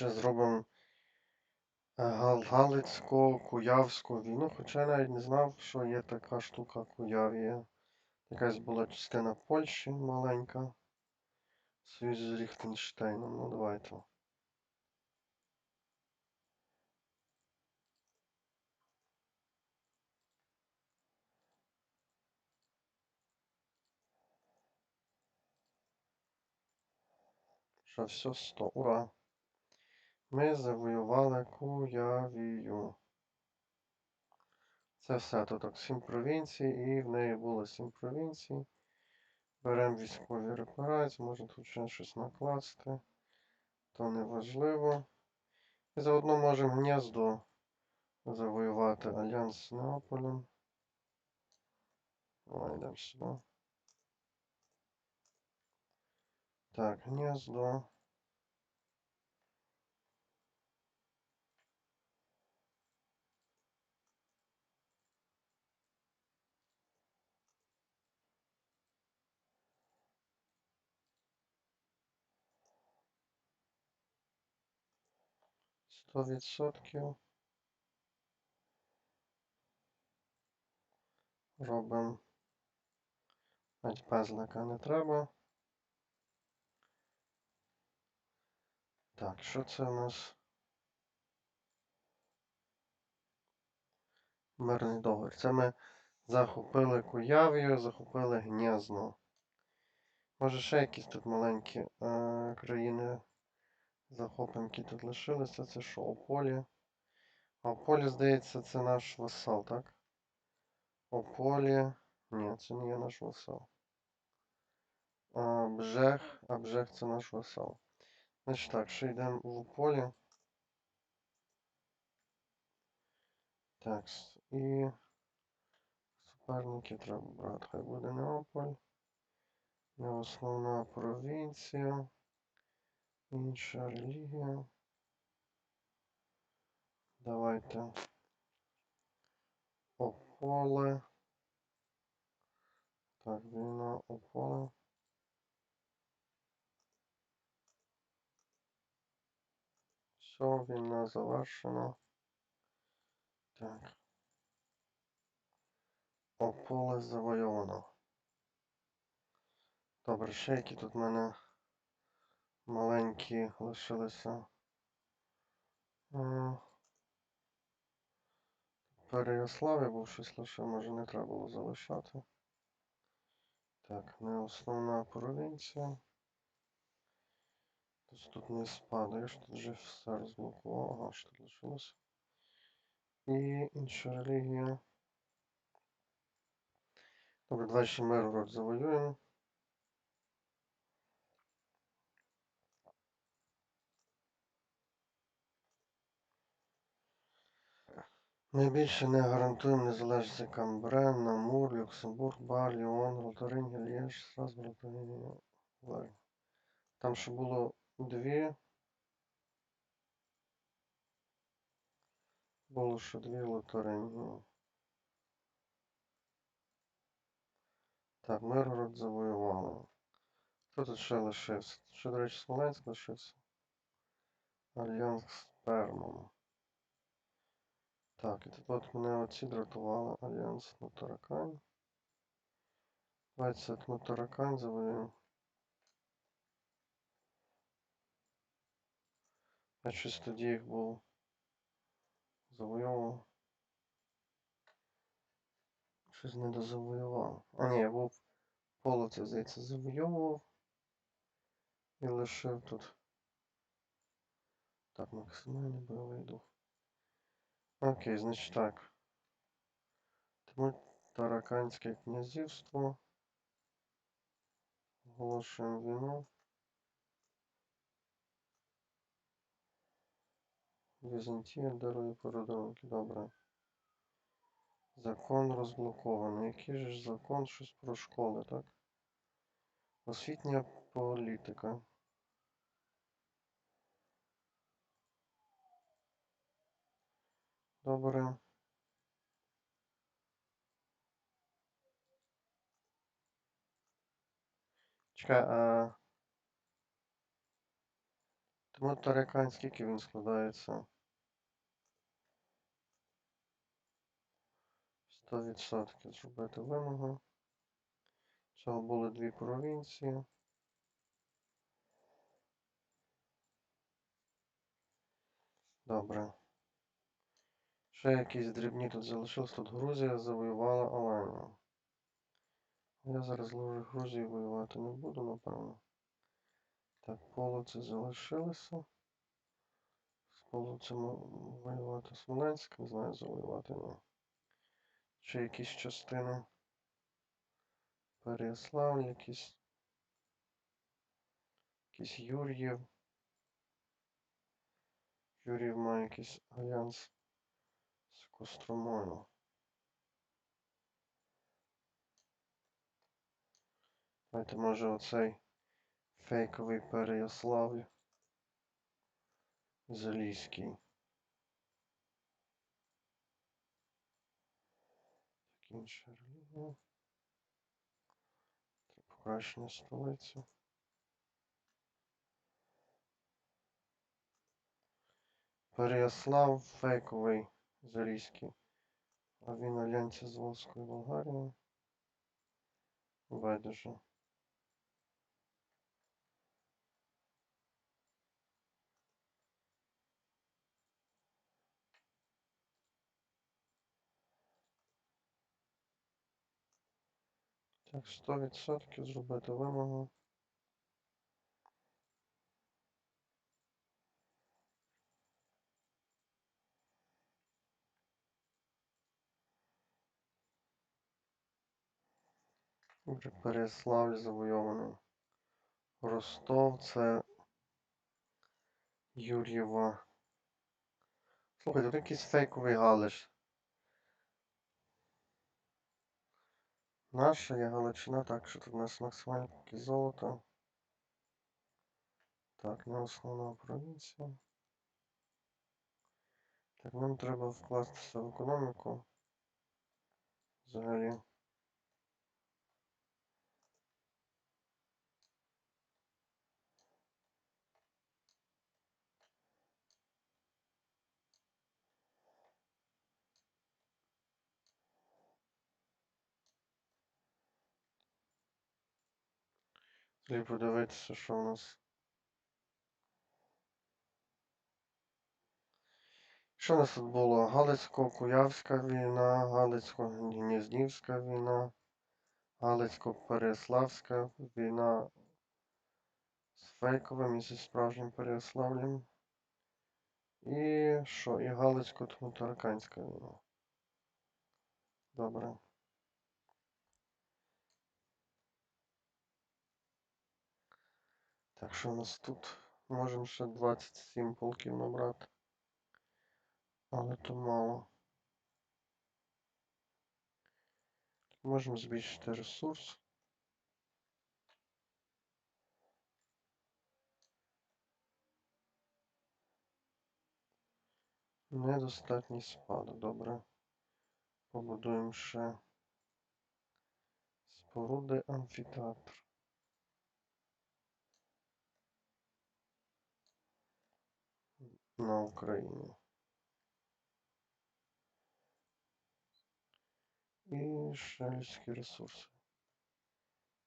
Ще зробимо е, Гал- Галицько-Куявську війну, хоча я навіть не знав, що є така штука Куявія. Якась була частина Польщі маленька. в Союзі з Ліхтенштейном. Ну давайте. Що все 100. Ура! Ми завоювали Куявію. Це все тут так, 7 провінцій, і в неї було 7 провінцій. Беремо військові репарації, можна тут ще щось накласти. То не важливо. І заодно можемо гніздо завоювати альянс з Неаполем. Давай йдемо сюди. Так, гніздо. Сто відсотків. Робимо. Навіть пезлика не треба. Так, що це у нас? Мирний договір. Це ми захопили Куявію, захопили Гнєзно. Може ще якісь тут маленькі е, країни захопимо, які тут лишилися. Це що, Ополі? Ополі, здається, це наш васал, так? Ополі. Ні, це не є наш васал. Бжех, а Бжех це наш васал. Значить так, ще йдемо в Ополі. Так, і суперники треба брати. Хай буде Неаполь. Не основна провінція. Інша релігія. Давайте. Ополе. Так, війна Ополе. Все, війна завершена. Так. Ополе завойовано. Добре, ще які тут в мене маленькі лишилися. Е, Переяславі був щось лише, може не треба було залишати. Так, не основна провінція. Тобто тут не спадаєш, тут вже все розблокував. Ага, що тут лишилося. І інша релігія. Добре, давай ще Миргород завоюємо. Найбільше не гарантуємо незалежність Камбрен, Намур, Люксембург, Бар, Ліон, Ротарингель, Лєш, Страсбург, Ларі. Там ще було дві. Було ще дві лотеринги. Так, Миргород завоювали. Хто тут ще лишився? Ще, до речі, Смоленськ лишився. Альянс з Пермом. Так, і тут от мене оці дратували. Альянс на Таракань. 20 на Таракань завоюємо. А щось тоді їх був завойовував. Щось не дозавоював. А ні, я був полоці, здається, завойовував. І лишив тут. Так, максимальний бойовий дух. Окей, значить так. Тому Тараканське князівство. Оголошуємо війну. Візантія дарує подарунки. Добре. Закон розблокований. Який же ж закон? Щось про школи, так? Освітня політика. Добре. Чекай, а... Тимутаракань, скільки він складається? 100% зробити вимогу. Цього були дві провінції. Добре. Ще якісь дрібні тут залишились. Тут Грузія завоювала Аланію. Я зараз ловлю Грузію воювати не буду, напевно. Так, полоці залишилися. З полоцями воювати Смоленськ, не знаю, завоювати ні. Ще якісь частини. Переяславль якісь. Якийсь Юр'єв. Юр'єв має якийсь альянс з Костромою. Давайте, може, оцей фейковий Переяславль. Залізький. Так, інша релігія. Це покращення столиці. Переяслав фейковий Залізький. А він альянсі з Волзькою Болгарією. Байдуже. Так, 100% зробити вимогу. Добре, Переяславль завойований. Ростов це Юр'єва. Слухайте, тут якийсь фейковий Галич. Наша є Галичина, так, що тут у нас максимальна кількість золота. Так, не основна провінція. Так, нам треба вкластися в економіку. Взагалі. І подивитися, що у нас. Що у нас тут було? Галицько-Куявська війна, Галицько-Гніздівська війна, Галицько-Переяславська війна з фейковим і зі справжнім Переяславлем. І що? І Галицько-Тмутараканська війна. Добре. Так, що у нас тут? Можемо ще 27 полків набрати. Але то мало. Можемо збільшити ресурс. Недостатній спадок, добре. Побудуємо ще споруди амфітеатр. На Україні. І ще людські ресурси.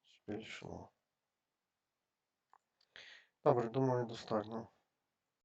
Збільшимо. Добре, думаю, достатньо.